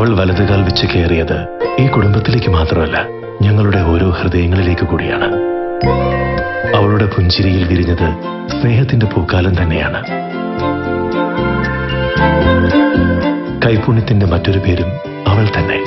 അവൾ വലതുകാൽ വെച്ച് കയറിയത് ഈ കുടുംബത്തിലേക്ക് മാത്രമല്ല ഞങ്ങളുടെ ഓരോ ഹൃദയങ്ങളിലേക്ക് കൂടിയാണ്. അവളുടെ പുഞ്ചിരിയിൽ വിരിഞ്ഞത് സ്നേഹത്തിന്റെ പൂക്കാലം തന്നെയാണ്. കൈപുണ്യത്തിന്റെ മറ്റൊരു പേരും അവൾ തന്നെ.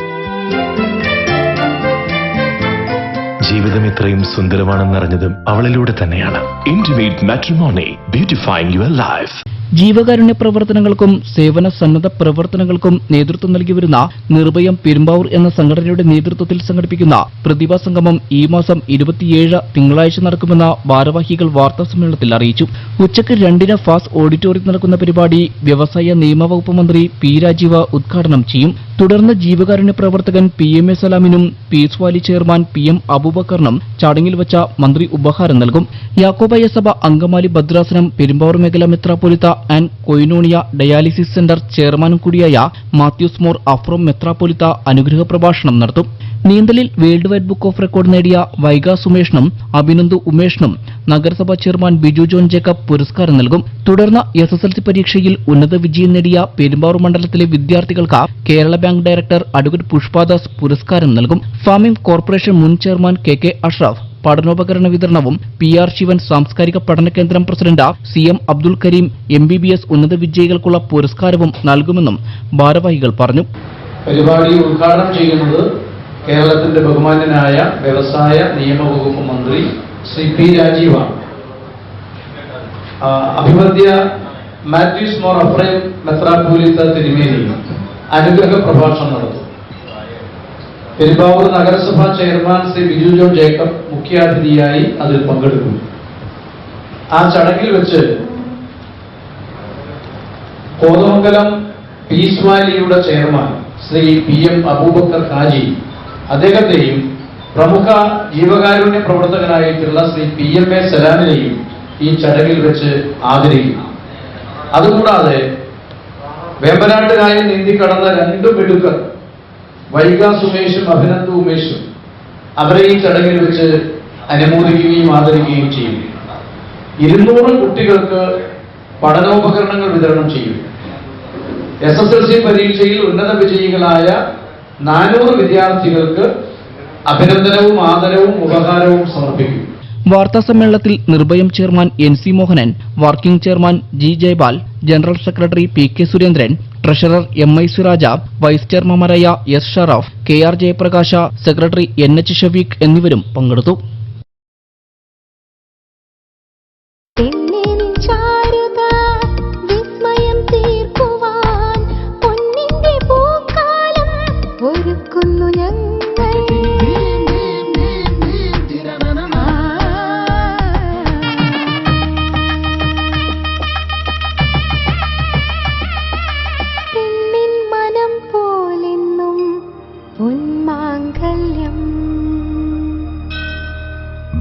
ജീവിതം ഇത്രയും സുന്ദരമാണെന്നറിഞ്ഞതും അവളിലൂടെ തന്നെയാണ്. Intimate matrimony beautifying your life ജീവകാരുണ്യ പ്രവർത്തനങ്ങൾക്കും സേവന സന്നദ്ധ പ്രവർത്തനങ്ങൾക്കും നേതൃത്വം നൽകി വരുന്ന നിർഭയം പെരുമ്പാവൂർ എന്ന സംഘടനയുടെ നേതൃത്വത്തിൽ സംഘടിപ്പിക്കുന്ന പ്രതിഭാ സംഗമം ഈ മാസം ഇരുപത്തിയേഴ് തിങ്കളാഴ്ച നടക്കുമെന്ന ഭാരവാഹികൾ വാർത്താ സമ്മേളനത്തിൽ അറിയിച്ചു. ഉച്ചയ്ക്ക് രണ്ടിന് ഫാസ് ഓഡിറ്റോറിയത്തിൽ നടക്കുന്ന പരിപാടി വ്യവസായ നിയമവകുപ്പ് മന്ത്രി പി രാജീവ് ഉദ്ഘാടനം ചെയ്യും. തുടർന്ന് ജീവകാരുണ്യ പ്രവർത്തകൻ P M A സലാമിനും peace valley chairman P M അബൂബക്കറിനും ചടങ്ങിൽ വച്ച മന്ത്രി ഉപഹാരം നൽകും. യാക്കോബായ സഭ അങ്കമാലി ഭദ്രാസനം പെരുമ്പാവൂർ മേഖല മെത്രാപ്പൊലിത്ത ആൻഡ് കൊയിനോണിയ ഡയാലിസിസ് സെന്റർ ചെയർമാനും കൂടിയായ മാത്യൂസ് മോർ അഫ്രോം മെത്രാപ്പൊലിത്ത അനുഗ്രഹ പ്രഭാഷണം നടത്തും. നീന്തലിൽ world wide book of record നേടിയ വൈഗ സുമേഷിനും അഭിനന്ദു ഉമേഷിനും നഗരസഭാ ചെയർമാൻ ബിജു ജോൺ ജേക്കബ് പുരസ്കാരം നൽകും. തുടർന്ന് എസ് എസ് എൽ സി പരീക്ഷയിൽ ഉന്നത വിജയം നേടിയ പെരുമ്പാവൂർ മണ്ഡലത്തിലെ വിദ്യാർത്ഥികൾക്ക് Kerala bank director advocate Pushpadas പുരസ്കാരം നൽകും. ഫാമിംഗ് കോർപ്പറേഷൻ മുൻ ചെയർമാൻ കെ കെ അഷ്റഫ് പഠനോപകരണ വിതരണവും പി ആർ ശിവൻ സാംസ്കാരിക പഠന കേന്ദ്രം president C M Abdul Karim M B B S ഉന്നത വിജയികൾക്കുള്ള പുരസ്കാരവും നൽകുമെന്നും ഭാരവാഹികൾ പറഞ്ഞു. പരിപാടി ഉദ്ഘാടനം ചെയ്യുന്നത് കേരളത്തിന്റെ ബഹുമാന്യനായ വ്യവസായ നിയമവകുപ്പ് മന്ത്രി ശ്രീ പി രാജീവാണ്. ആ, അഭിമദ്യ മാത്യൂസ് മോർ അഫ്രൈം മെത്രാപൂലിത്ത തിരുമേനി അനുഗ്രഹ പ്രഭാഷണം നടത്തും. പെരുമ്പാവൂർ നഗരസഭാ chairman Shri Biju John Jacob മുഖ്യാതിഥിയായി അതിൽ പങ്കെടുക്കും. ആ ചടങ്ങിൽ വെച്ച് Kothamangalam peace വാലിയുടെ chairman Shri P M Aboobacker Haji അദ്ദേഹത്തെയും പ്രമുഖ ജീവകാരുണ്യ പ്രവർത്തകനായിട്ടുള്ള ശ്രീ പി എം എ സലാമിനെയും ഈ ചടങ്ങിൽ വെച്ച് ആദരിക്കുന്നു. അതുകൂടാതെ വേമ്പനാട്ടുകായ നീന്തി കടന്ന രണ്ട് മിടുക്കർ വൈഗ സുമേഷും അഭിനന്ദ ഉമേഷും അവരെ ഈ ചടങ്ങിൽ വെച്ച് അനുമോദിക്കുകയും ആദരിക്കുകയും ചെയ്യും. ഇരുന്നൂറ് കുട്ടികൾക്ക് പഠനോപകരണങ്ങൾ വിതരണം ചെയ്യും. എസ് എസ് എൽ സി പരീക്ഷയിൽ ഉന്നത വിജയികളായ നാനൂറ് വിദ്യാർത്ഥികൾക്ക് അഭിനന്ദനവും ആദരവും ഉപഹാരവും സമർപ്പിക്കും. വാർത്താ സമ്മേളനത്തിൽ നിർഭയം chairman N C Mohanan working chairman G Jayapal general secretary P K Surendran treasurer M I Siraja vice ചെയർമാൻമാരായ S Sharaf K R Jayaprakasha secretary N H Shafeeq എന്നിവരും പങ്കെടുത്തു.